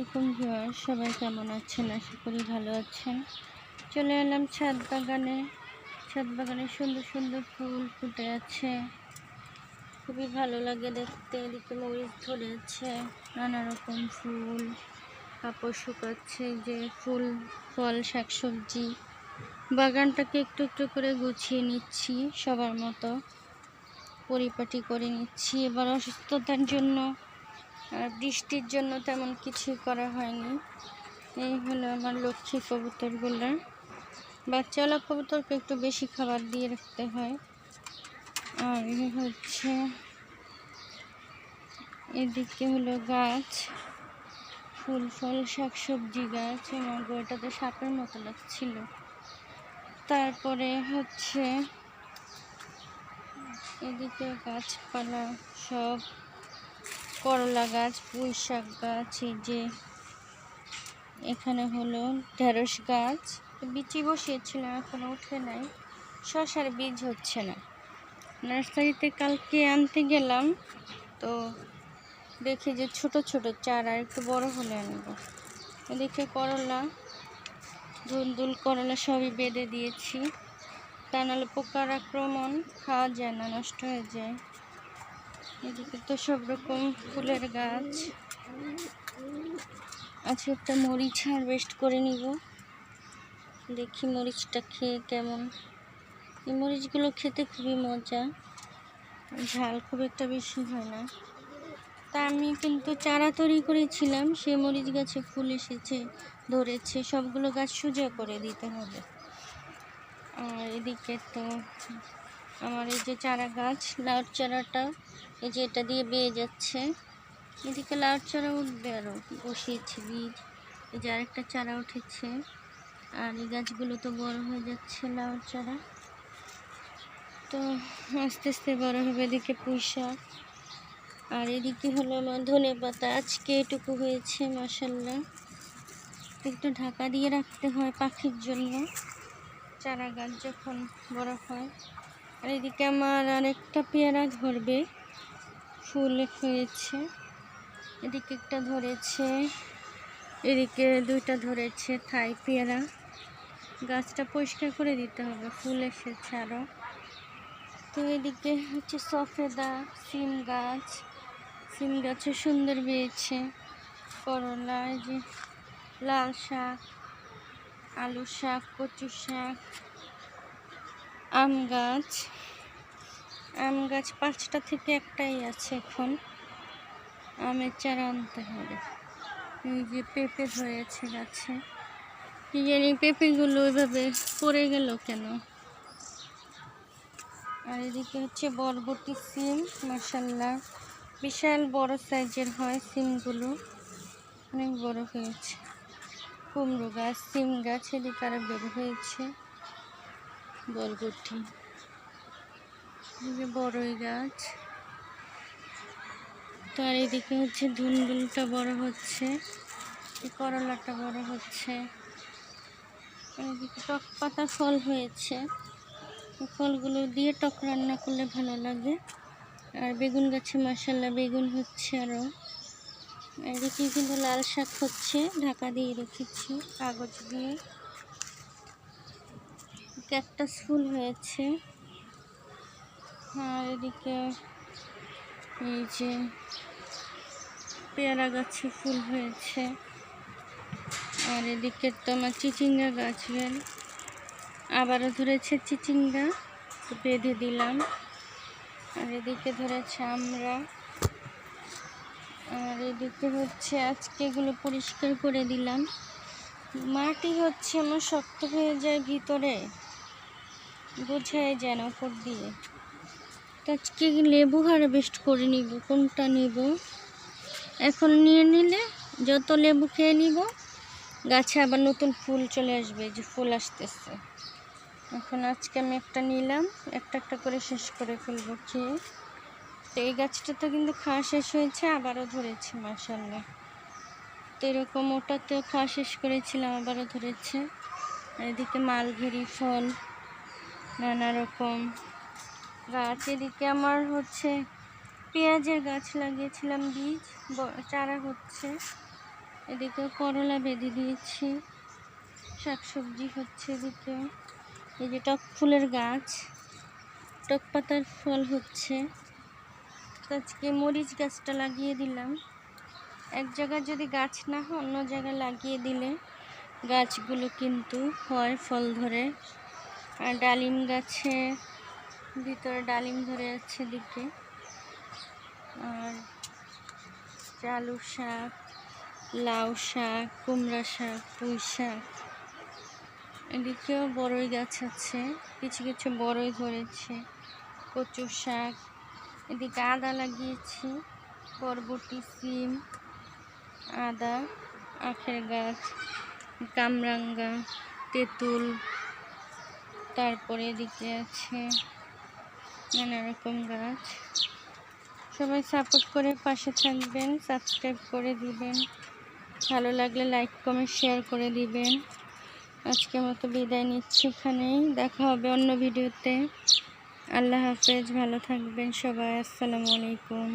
আলাইকুম ভিউয়ার সবাই কেমন আছেন? আশা করি ভালো আছেন। চলে এলাম ছাদ বাগানে। ছাদ বাগানে সুন্দর সুন্দর ফুল ফুটে আছে। খুবই ভালো লাগে দেখতে। এদিকে মরিচ ধরে আছে নানা রকম ফুল, কাপড় শুকাচ্ছে যে ফুল, ফল, শাকসবজি। বাগানটাকে একটু একটু করে গুছিয়ে নিচ্ছি সবার মতো। পরিপাটি করে নিচ্ছি। এবার অসুস্থতার জন্য বৃষ্টির জন্য তেমন কিছুই করা হয়নি। এই হলো আমার লক্ষ্মী কবুতরগুলো। বাচ্চাওয়ালা কবুতরকে একটু বেশি খাবার দিয়ে রাখতে হয়। আর হচ্ছে, এদিকে হলো গাছ। ফুল ফল, শাকসবজি, গাছ। আমার গোটাতে সাপের মতো লাগছিল। তারপরে হচ্ছে, এদিকে গাছপালা সব করলা গাছ পুঁই শাক গাছ, এই যে এখানে হলো ঢেঁড়স গাছ। বিচি বসিয়েছিলাম এখনও উঠে নাই। শশার বীজ হচ্ছে না। নার্সারিতে কালকে আনতে গেলাম, তো দেখি যে ছোট ছোট চারা একটু বড় হলে আনব। এদিকে করলা ধুলধুল করলা সবই বেঁধে দিয়েছি। তা নাহলে পোকার আক্রমণ, খাওয়া যায় না, নষ্ট হয়ে যায়। এদিকে তো সব রকম ফুলের গাছ। আজকে একটা মরিচ হারভেস্ট করে নিব। দেখি মরিচটা খেয়ে কেমন। এই মরিচগুলো খেতে খুবই মজা। ঝাল খুব একটা বেশি হয় না। তা আমি কিন্তু চারা তৈরি করেছিলাম সেই মরিচ গাছে ফুল এসেছে, ধরেছে, সবগুলো গাছ সোজা করে দিতে হবে। আর এদিকে তো আমার এই যে চারা গাছ লাউ চারাটা এই যে এটা দিয়ে বেয়ে যাচ্ছে। এদিকে লাউ চারা উঠবে আরও বসিয়েছি বীজ। এই যে আরেকটা চারা উঠেছে। আর এই গাছগুলো তো বড় হয়ে যাচ্ছে লাউ চারা। তো আস্তে আস্তে বড় হবে এদিকে পুঁই শাক। আর এদিকে হলো আমার ধনে পাতা। আজকে এটুকু হয়েছে মাসাল্লাহ একটু ঢাকা দিয়ে রাখতে হয় পাখির জন্য। চারা গাছ যখন বড় হয়। আর এদিকে আমার আরেকটা পেয়ারা ধরবে। ফুল হয়েছে। এদিকে একটা ধরেছে, এদিকে দুইটা ধরেছে থাই পেয়ারা। গাছটা পরিষ্কার করে দিতে হবে, ফুল এসেছে আরও তো এদিকে হচ্ছে সফেদা, সিম গাছ। সিম গাছে সুন্দর বেয়েছে করলা যে লাল শাক, আলু শাক কচু শাক, আম গাছ। আম গাছ পাঁচটা থেকে একটাই আছে এখন। আমের চারা আনতে হবে। এই যে পেঁপে হয়েছে গাছে। কি জানি পেঁপেগুলো ওইভাবে পড়ে গেল কেন? আর এদিকে হচ্ছে বরবটি সিম মাসাল্লাহ বিশাল বড় সাইজের হয় সিমগুলো। অনেক বড় হয়েছে। কুমড়ো গাছ, সিম গাছ, এদিকে আরও বের হয়েছে। বরবটি। বড়ই গাছ। তো আর এদিকে হচ্ছে ধুন্দুলটা বড় হচ্ছে করলাটা বড় হচ্ছে। এদিকে টক পাতা ফল হয়েছে। ফলগুলো দিয়ে টক রান্না করলে ভালো লাগে। আর বেগুন গাছে মাসাল্লাহ বেগুন হচ্ছে আরও। এদিকে কিন্তু লাল শাক হচ্ছে, ঢাকা দিয়ে রেখেছি, কাগজ দিয়ে। ক্যাকটাস ফুল হয়েছে। আর এদিকে এই যে পেয়ারা গাছে ফুল হয়েছে। আর এদিকে তো আমার চিচিঙ্গা গাছ আবারও ধরেছে চিচিঙ্গা বেঁধে দিলাম। আর এদিকে ধরেছে আমরা আর এদিকে হচ্ছে আজকে এগুলো পরিষ্কার করে দিলাম। মাটি হচ্ছে আমার শক্ত হয়ে যায় ভিতরে। বোঝাই যেন না উপর দিয়ে। আজকে লেবু হারভেস্ট করে নিব, কোনটা নিব? এখন নিয়ে নিলে যত লেবু খেয়ে নিব, গাছে আবার নতুন ফুল চলে আসবে যে ফুল আসতেছে। এখন আজকে আমি একটা নিলাম, একটা একটা করে শেষ করে ফেলব খেয়ে। তো এই গাছটা তো কিন্তু খাওয়া শেষ হয়েছে, আবারও ধরেছে মাসাল্লাহ তো এরকম ওটাতেও খাওয়া শেষ করেছিলাম, আবারও ধরেছে। এদিকে মালঘেরি ফল, নানা রকম। গাছ এদিকে আমার হচ্ছে পেঁয়াজের গাছ লাগিয়েছিলাম, বীজ চারা হচ্ছে। এদিকে করলা বেঁধে দিয়েছি, শাকসবজি হচ্ছে এদিকে। এই যে টক ফুলের গাছ, টক পাতার ফল হচ্ছে। আজকে মরিচ গাছটা লাগিয়ে দিলাম। এক জায়গায় যদি গাছ না হয়, অন্য জায়গায় লাগিয়ে দিলে গাছগুলো কিন্তু হয় ফল ধরে। আর ডালিম গাছে ভিতরে ডালিম ধরে আছে দিকে আর চালু শাক, লাউ শাক, কুমড়া শাক, পুঁই শাক। এদিকেও বড়ই গাছ আছে, কিছু কিছু বড়ই ধরেছে। কচু শাক, এদিকে আদা লাগিয়েছি, বরবটি, সিম, আদা, আখের গাছ, কামরাঙ্গা, তেঁতুল, তারপরে এদিকে আছে নানা রকম গাছ। সবাই সাপোর্ট করে পাশে থাকবেন সাবস্ক্রাইব করে দিবেন। ভালো লাগলে লাইক কমেন্ট শেয়ার করে দিবেন। আজকের মতো বিদায় নিচ্ছি এখানেই। দেখা হবে অন্য ভিডিওতে আল্লাহ হাফেজ, ভালো থাকবেন সবাই। আসসালামু আলাইকুম।